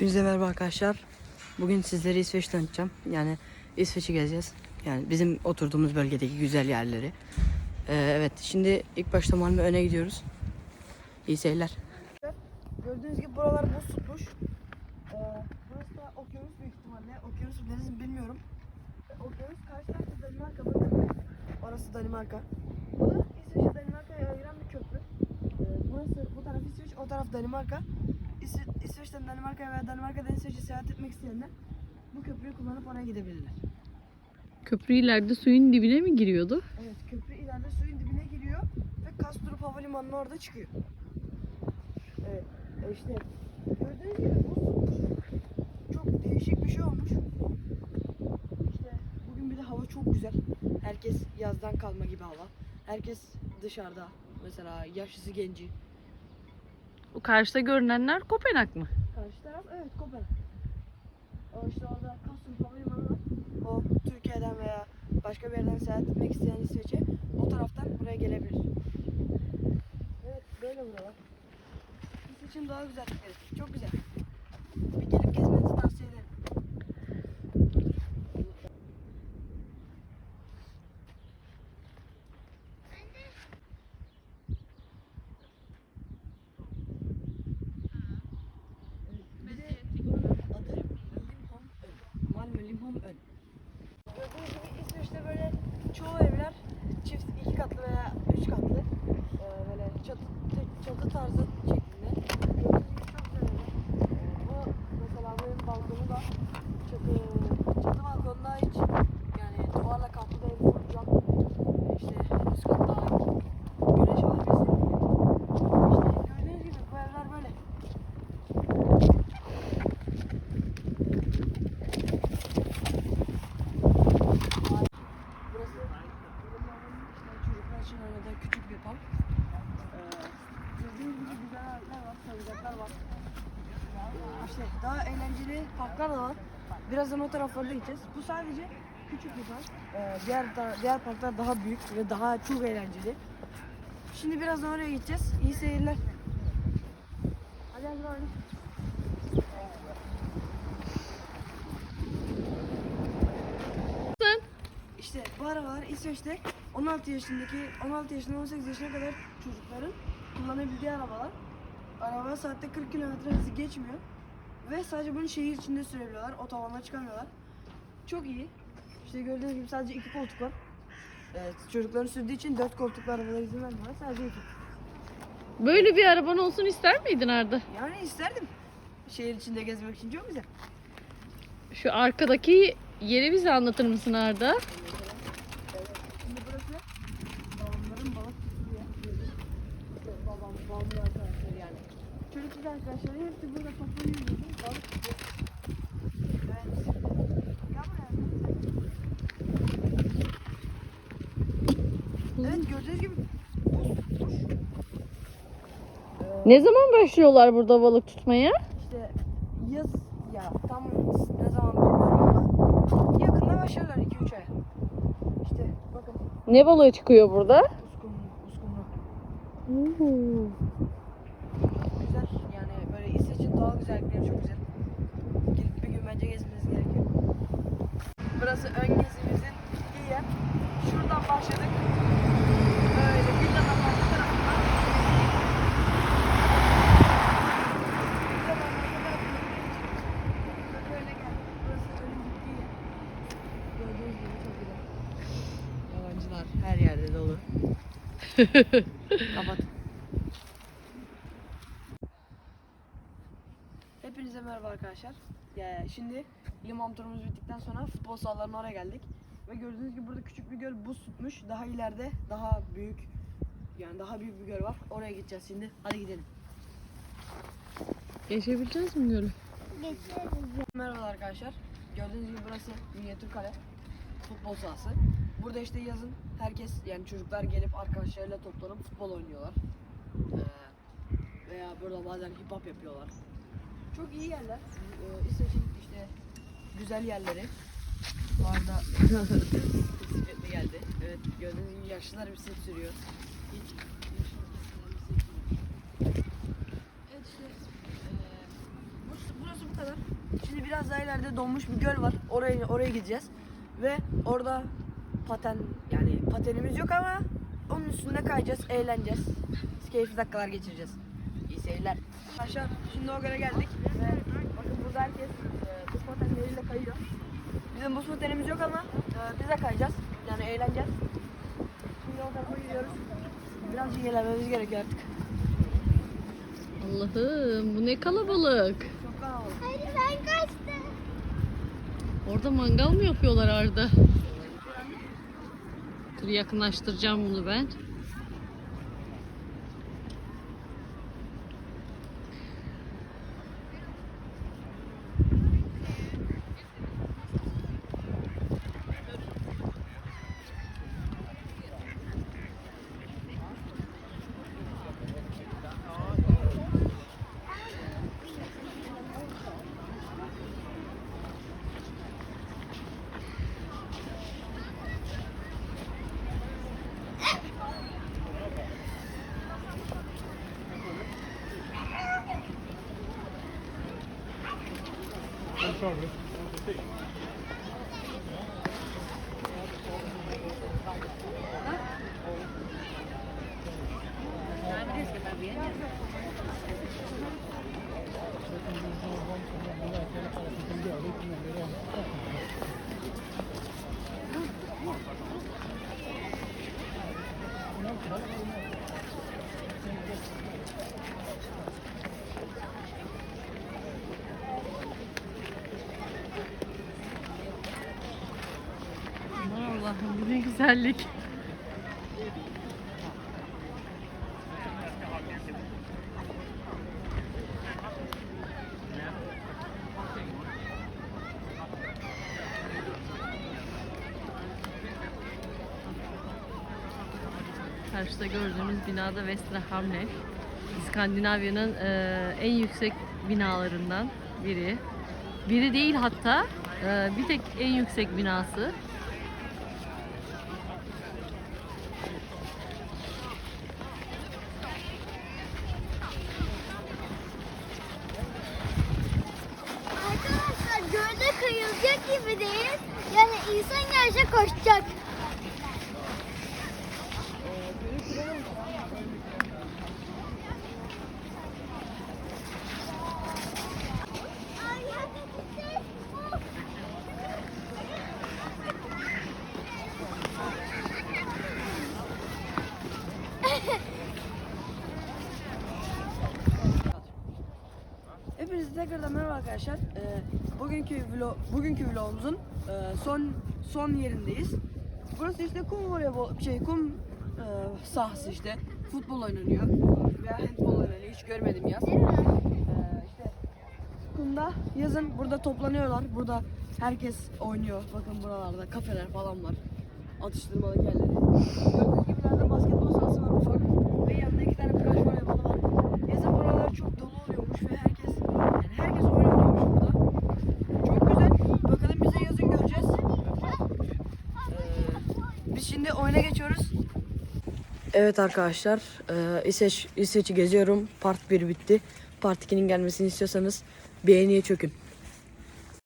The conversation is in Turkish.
Hepinize merhaba arkadaşlar. Bugün sizlere İsveç tanıtacağım. Yani İsveç'i gezeceğiz. Yani bizim oturduğumuz bölgedeki güzel yerleri. Ee, evet şimdi ilk başta Malmö öne gidiyoruz. İyi seyirler. Gördüğünüz gibi buralar buz tutmuş. Ee, burası da okyanus büyük ihtimalle. Okyanus deniz mi bilmiyorum. Ee, Okyanus karşı tarafta Danimarka bakın. Orası Danimarka. Bu da İsveç'e Danimarka'ya ayıran bir köprü. Ee, burası bu taraf İsveç, o taraf Danimarka. İsve- İsveç'ten Danimarka'ya veya Danimarka'dan İsveç'e seyahat etmek isteyenler bu köprüyü kullanıp oraya gidebilirler. Köprü ileride suyun dibine mi giriyordu? Evet köprü ileride suyun dibine giriyor ve Kastrup Havalimanı'nın orada çıkıyor. Evet e işte gördüğünüz gibi tutmuş. Çok değişik bir şey olmuş. İşte bugün bir de hava çok güzel. Herkes yazdan kalma gibi hava. Herkes dışarıda. Mesela yaşlısı genci. O karşıda görünenler Kopenhag mı? Karşı taraf evet Kopenhag. O işte orada Kastrup Havalimanı var. O Türkiye'den veya başka bir yerden seyahat etmek isteyen İsveç'e o taraftan buraya gelebilir. Evet böyle buralar. İsveç'in daha güzellikleri. Çok güzel. Bir gelip gezmenizi tavsiye ederim. Bir de buranın adı Limhamn Öl. Malmö Limhamn Öl. Gördüğünüz gibi İsveç'te böyle çoğu evler çift iki katlı veya üç katlı. Ee, böyle çatı, çatı tarzı şeklinde. Gördüğünüz gibi çok güzel evler. Ee, bu mesela benim balkonu da çatı, çatı balkonda hiç yani duvarla kaplı değil full cam. Ee, işte üst katta güneş alabilsin. İşte gördüğünüz gibi bu evler böyle. Burası Liman'ın işte çocuklar için oynadığı küçük bir park. Ee, gördüğünüz gibi güzel aletler var. İşte daha eğlenceli parklar da var. Birazdan o taraflarda gideceğiz. Bu sadece küçük bir park. Ee, diğer da- diğer parklar daha büyük ve daha çok eğlenceli. Şimdi birazdan oraya gideceğiz. İyi seyirler. Hadi hadi hadi. İşte bu arabalar İsveç'te 16 yaşındaki 16 yaşından 18 yaşına kadar çocukların kullanabildiği arabalar. Araba saatte 40 km hızı geçmiyor. Ve sadece bunu şehir içinde sürebiliyorlar. Otobana çıkamıyorlar. Çok iyi. İşte gördüğünüz gibi sadece iki koltuk var. Evet, çocukların sürdüğü için dört koltuklu arabalara izin vermiyorlar. Sadece iki. Böyle bir araban olsun ister miydin Arda? Yani isterdim. Şehir içinde gezmek için çok güzel. Şu arkadaki yeri bize anlatır mısın Arda? Şimdi burası babamların balık tuttuğu yer. İşte babam, yani. Çocukluk arkadaşları hepsi burada toplanıyor. diyorsun, Balık tutuyor. Evet. Gel buraya. Evet gördüğünüz gibi buz tutmuş. Ne zaman başlıyorlar burada balık tutmaya? İşte yaz ya tam ne zaman bilmiyorum ama yakında başlarlar 2-3 ay. İşte bakın Ne balığı çıkıyor burada? uskumru, uskumru. Güzel yani böyle İsveç'in doğal güzellikleri çok güzel. Gelip bir gün bence gezmeniz gerekiyor. Burası ön gezimizin gittiği yer. Şuradan başladık. Böyle villanın arka tarafından. Villanın arka tarafından böyle geldik. Burası önün gittiği yer. Gördüğünüz gibi çok güzel. Her yerde dolu. Kapat. Hepinize merhaba arkadaşlar. Ya, şimdi limon turumuz bittikten sonra futbol sahalarına oraya geldik. Ve gördüğünüz gibi burada küçük bir göl buz tutmuş. Daha ileride daha büyük yani daha büyük bir göl var. Oraya gideceğiz şimdi. Hadi gidelim. Geçebileceğiz mi gölü? Merhaba arkadaşlar. Gördüğünüz gibi burası minyatür kale. Futbol sahası. Burada işte yazın herkes yani çocuklar gelip arkadaşlarıyla toplanıp futbol oynuyorlar. Ee, veya burada bazen hip hop yapıyorlar. Çok iyi yerler. Ee, işte güzel yerleri. Bu arada bisikletle geldi. Evet gördüğünüz gibi yaşlılar bisiklet sürüyor. Hiç burası, burası bu kadar. Şimdi biraz daha ileride donmuş bir göl var. Oraya oraya gideceğiz. Ve orada paten yani patenimiz yok ama onun üstünde kayacağız, eğleneceğiz. Keyifli dakikalar geçireceğiz. Seyirler. Arkadaşlar şimdi o göle geldik ve bakın burada herkes e, buz patenleriyle kayıyor. Bizim buz patenimiz yok ama e, biz de kayacağız. Yani eğleneceğiz. Şimdi o tarafa gidiyoruz. Birazcık ilerlememiz gerekiyor artık. Allah'ım bu ne kalabalık. Çok kalabalık. Hayır ben kaçtım. Orada mangal mı yapıyorlar Arda? Dur yakınlaştıracağım bunu ben. Sorry. Güzellik. Karşıda gördüğünüz binada Vestra Hamlet. İskandinavya'nın eee, en yüksek binalarından biri. Biri değil hatta eee, bir tek en yüksek binası. Arkadaşlar kayılacak gibi değil. Yani insan gelse koşacak. Hepinize tekrardan merhaba arkadaşlar. Ee, bugünkü vlog, bugünkü vlogumuzun e, son son yerindeyiz. Burası işte kum voleybol şey kum e, sahası işte. Futbol oynanıyor veya handbol oynanıyor. Hiç görmedim yaz. Ee, işte kumda yazın burada toplanıyorlar. Burada herkes oynuyor. Bakın buralarda kafeler falan var. Atıştırmalık yerleri. Gördüğünüz gibi basketbol sahası var ufak. Ve yanında iki tane plaj voleybolu var. Yazın buralar çok dolu oluyormuş ve herkes yani herkes oyun oynuyormuş burada. Çok güzel. Bakalım biz de yazın göreceğiz. Ee, biz şimdi oyuna geçiyoruz. Evet arkadaşlar, e, İsveç, geziyorum. Part 1 bitti. Part 2'nin gelmesini istiyorsanız beğeniye çökün.